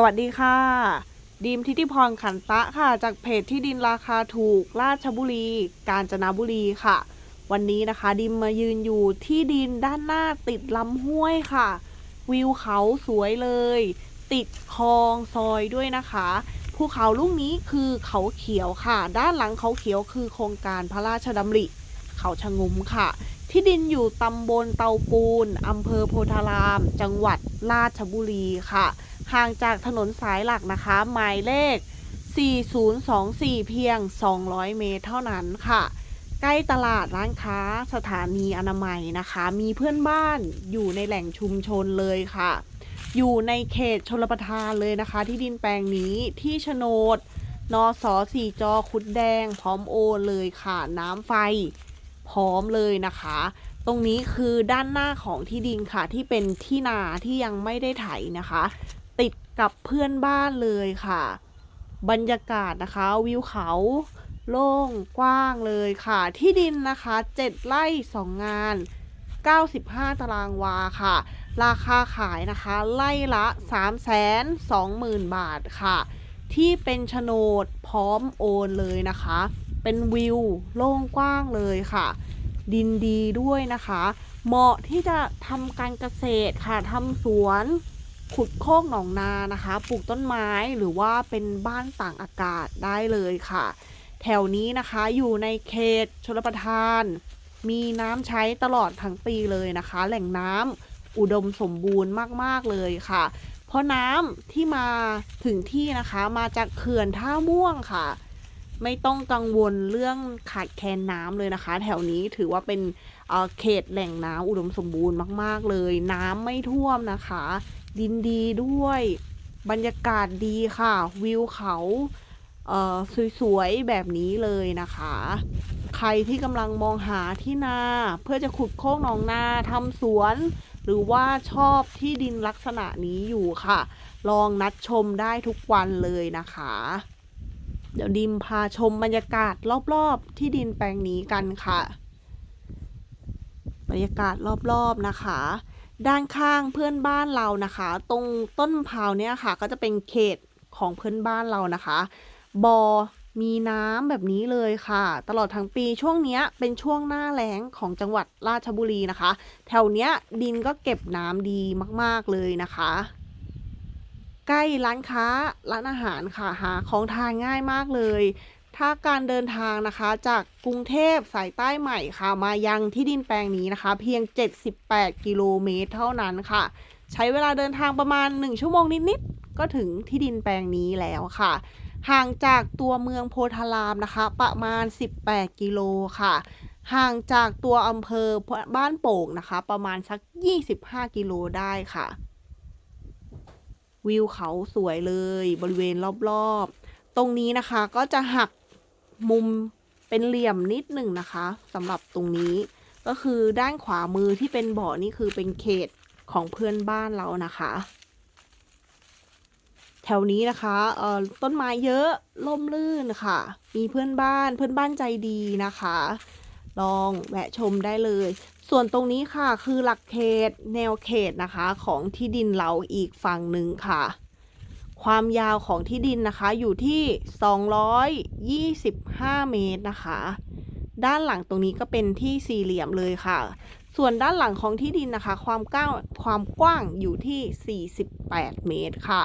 สวัสดีค่ะ ดีมทิติพรขันตะค่ะ จากเพจที่ดินราคาถูก ราชบุรี กาญจนบุรีค่ะ วันนี้นะคะดิมมายืนอยู่ที่ดินด้านหน้าติดลำห้วยค่ะ วิวเขาสวยเลย ติดคลองซอยด้วยนะคะภูเขาลูกนี้คือเขาเขียวค่ะ ด้านหลังเขาเขียวคือโครงการพระราชดำริ เขาชะงุมค่ะ ที่ดินอยู่ตำบลเตาปูนอำเภอโพธาราม จังหวัดราชบุรีค่ะ ห่างจากถนนสายหลักนะคะ หมายเลข 4024 เพียง 200 เมตรเท่านั้นค่ะ ใกล้ตลาดร้านค้าสถานีอนามัยนะคะ มีเพื่อนบ้านอยู่ในแหล่งชุมชนเลยค่ะ อยู่ในเขตชลประทานเลยนะคะ ที่ดินแปลงนี้ที่โฉนดนอสอสี่จอคุดแดง พร้อมโอเลยค่ะ น้ำไฟ พร้อมเลยนะคะ ตรงนี้คือด้านหน้าของที่ดินค่ะ ที่เป็นที่นาที่ยังไม่ได้ไถนะคะ ติดกับเพื่อนบ้านเลยค่ะ บรรยากาศนะคะวิวเขาโล่งกว้างเลยค่ะ ที่ดินนะคะ 7 ไร่ 2 งาน 95 ตารางวาค่ะ ราคาขายนะคะไร่ละ 3 2 0 0 0 0 บาทค่ะ ที่เป็นโฉนดพร้อมโอนเลยนะคะ เป็นวิวโล่งกว้างเลยค่ะ ดินดีด้วยนะคะ เหมาะที่จะทำการเกษตรค่ะทำสวนขุดโคกหนองนานะคะ ปลูกต้นไม้หรือว่าเป็นบ้านต่างอากาศได้เลยค่ะ แถวนี้นะคะอยู่ในเขตชลประทาน มีน้ำใช้ตลอดทั้งปีเลยนะคะ แหล่งน้ำอุดมสมบูรณ์มากๆเลยค่ะ เพราะน้ำที่มาถึงที่นะคะมาจากเขื่อนท่าม่วงค่ะ ไม่ต้องกังวลเรื่องขาดแคลนน้ำเลยนะคะ แถวนี้ถือว่าเป็นเอ่อเขตแหล่งน้ำอุดมสมบูรณ์มาก ๆ เลย น้ำไม่ท่วมนะคะ ดินดีด้วย บรรยากาศดีค่ะ วิวเขาเอ่อสวยๆ แบบนี้เลยนะคะ ใครที่กำลังมองหาที่นาเพื่อจะขุดโค้งหนองนาทำสวน หรือว่าชอบที่ดินลักษณะนี้อยู่ค่ะ ลองนัดชมได้ทุกวันเลยนะคะ เดี๋ยวดิมพาชมบรรยากาศรอบๆ ที่ดินแปลงนี้กันค่ะ บรรยากาศรอบๆนะคะ ด้านข้างเพื่อนบ้านเรานะคะ ตรงต้นมะพร้าวเนี่ยค่ะ ก็จะเป็นเขตของเพื่อนบ้านเรานะคะบอ่อมีน้ำแบบนี้เลยค่ะ ตลอดทั้งปีช่วงเนี้ยเป็นช่วงหน้าแล้งของจังหวัดราชบุรีนะคะ แถวเนี้ยดินก็เก็บน้ำดีมากๆเลยนะคะ ใกล้ร้านค้าร้านอาหารค่ะหาของทานง่ายมากเลย ถ้าการเดินทางนะคะจากกรุงเทพสายใต้ใหม่ค่ะ มายังที่ดินแปลงนี้นะคะ เพียง 78 กิโลเมตรเท่านั้นค่ะ ใช้เวลาเดินทางประมาณ 1 ชั่วโมงนิดๆก็ถึงที่ดินแปลงนี้แล้วค่ะ ห่างจากตัวเมืองโพธารามนะคะ ประมาณ 18 กิโลค่ะห่างจากตัวอำเภอบ้านโป่งนะคะ ประมาณสัก 25 กิโลได้ค่ะ วิวเขาสวยเลยบริเวณรอบๆ ตรงนี้นะคะก็จะหักมุมเป็นเหลี่ยมนิดหนึ่งนะคะสำหรับตรงนี้ ก็คือด้านขวามือที่เป็นบ่อนี่คือเป็นเขตของเพื่อนบ้านเรานะคะ แถวนี้นะคะเอ่อต้นไม้เยอะร่มรื่นค่ะ มีเพื่อนบ้านเพื่อนบ้านใจดีนะคะ ลองแวะชมได้เลย ส่วนตรงนี้ค่ะคือหลักเขตแนวเขตนะคะของที่ดินเราอีกฝั่งหนึ่งค่ะ ความยาวของที่ดินนะคะอยู่ที่ 225 เมตรนะคะ ด้านหลังตรงนี้ก็เป็นที่สี่เหลี่ยมเลยค่ะ ส่วนด้านหลังของที่ดินนะคะ ความก้าวความกว้างอยู่ที่ 48 เมตรค่ะ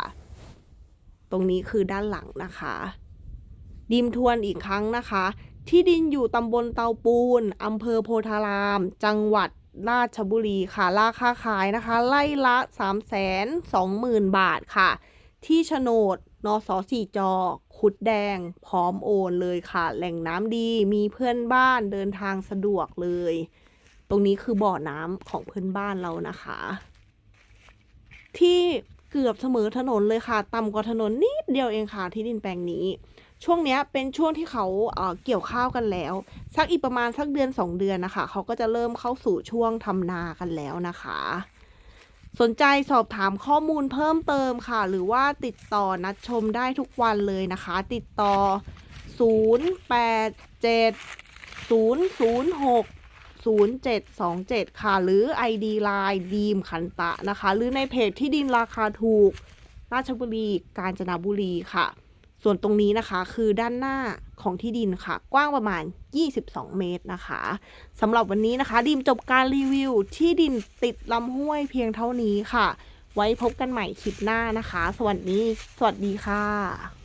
ตรงนี้คือด้านหลังนะคะดิมทวนอีกครั้งนะคะ ที่ดินอยู่ตำบลเตาปูนอำเภอโพธาราม จังหวัดราชบุรีค่ะ ราคาขายนะคะ ไล่ละ 3 2 0 0 0 0 บาทค่ะ ที่โฉนดนสสี่จอคุดแดง พร้อมโอนเลยค่ะ แหล่งน้ำดี มีเพื่อนบ้านเดินทางสะดวกเลย ตรงนี้คือบ่อน้ำของเพื่อนบ้านเรานะคะ ที่ เกือบเสมอถนนเลยค่ะ ต่ำกว่าถนนนิดเดียวเองค่ะที่ดินแปลงนี้ ช่วงนี้เป็นช่วงที่เขาเเกี่ยวข้าวกันแล้ว สักอีกประมาณสักเดือน 2 เดือนนะคะ เขาก็จะเริ่มเข้าสู่ช่วงทำนากันแล้วนะคะ สนใจสอบถามข้อมูลเพิ่มเติมค่ะ หรือว่าติดต่อนัดชมได้ทุกวันเลยนะคะ ติดต่อ 087 006 0727 ค่ะ หรือ ID Line ดีมขันตะนะคะ หรือในเพจที่ดินราคาถูก ราชบุรี กาญจนบุรีค่ะ ส่วนตรงนี้นะคะคือด้านหน้าของที่ดินค่ะ กว้างประมาณ 22 เมตรนะคะสำหรับวันนี้นะคะดิมจบการรีวิว ที่ดินติดลำห้วยเพียงเท่านี้ค่ะ ไว้พบกันใหม่คลิปหน้านะคะ สวัสดี สวัสดีค่ะ